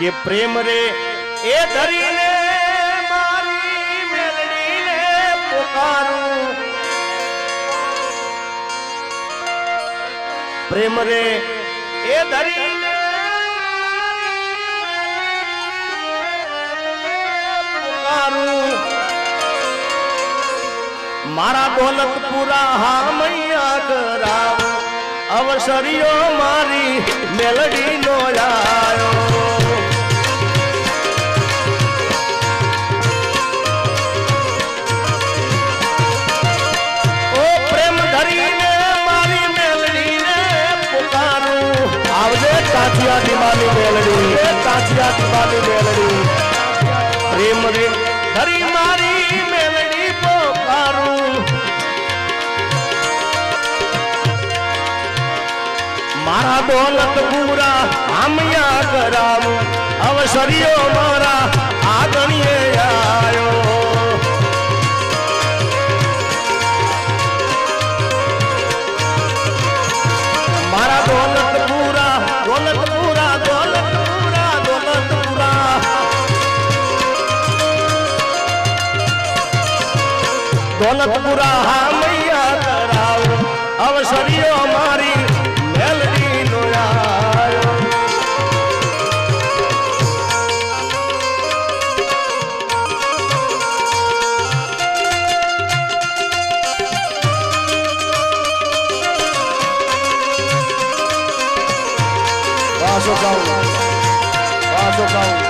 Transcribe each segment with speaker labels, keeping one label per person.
Speaker 1: કે પ્રેમ રે, એ ધરીને મારી પ્રેમ રે, એ ધરીને પોકારું. મારા દોલતપુરા હા મૈયા કરાવ અવસરીઓ મારી મેલડી નો આયો કાચિયા દીવાની મેલડી એ કાચિયા દીવાની મેલડી પ્રેમ રે ધરી મારી મેલડી પોકારું મારા દોલત પૂરા આમયા કરાવું અવસરીઓ મારા આગણીએ દોલત પૂરા હા મૈયા કરાવ. અવસરીઓ મારી મેલડી નો વાસો ગાઉં. વાસો ગાઉં.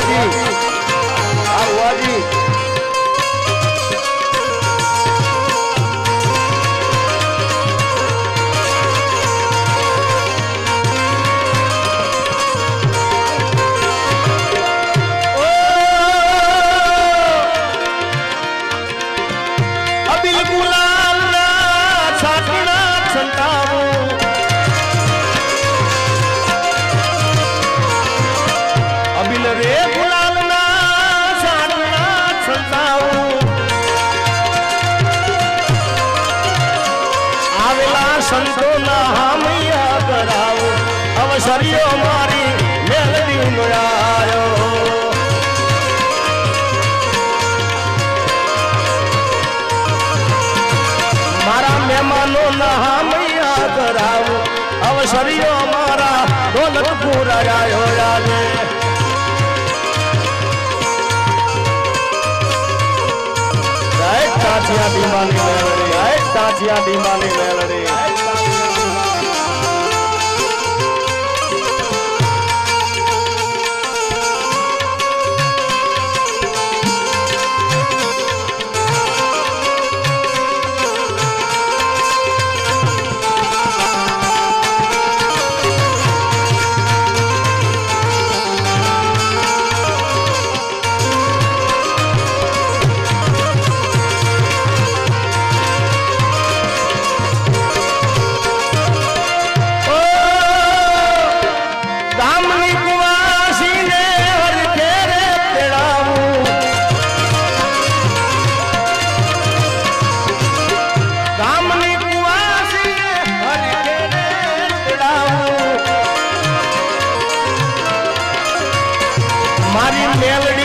Speaker 1: હા ભુવાજી હા ભુવાજી ઓ સંતોના હામૈયા કરાવો. અવસરીઓ મારી મેલડી મળાયો મારા મહેમાનો ના હામૈયા કરાવો. અવસરીઓ મારા દોલતપુર આવ્યો જય કાઠિયા દીમાની મેલડી કાઠિયા દીમાની મેલડી. મારી મેલડી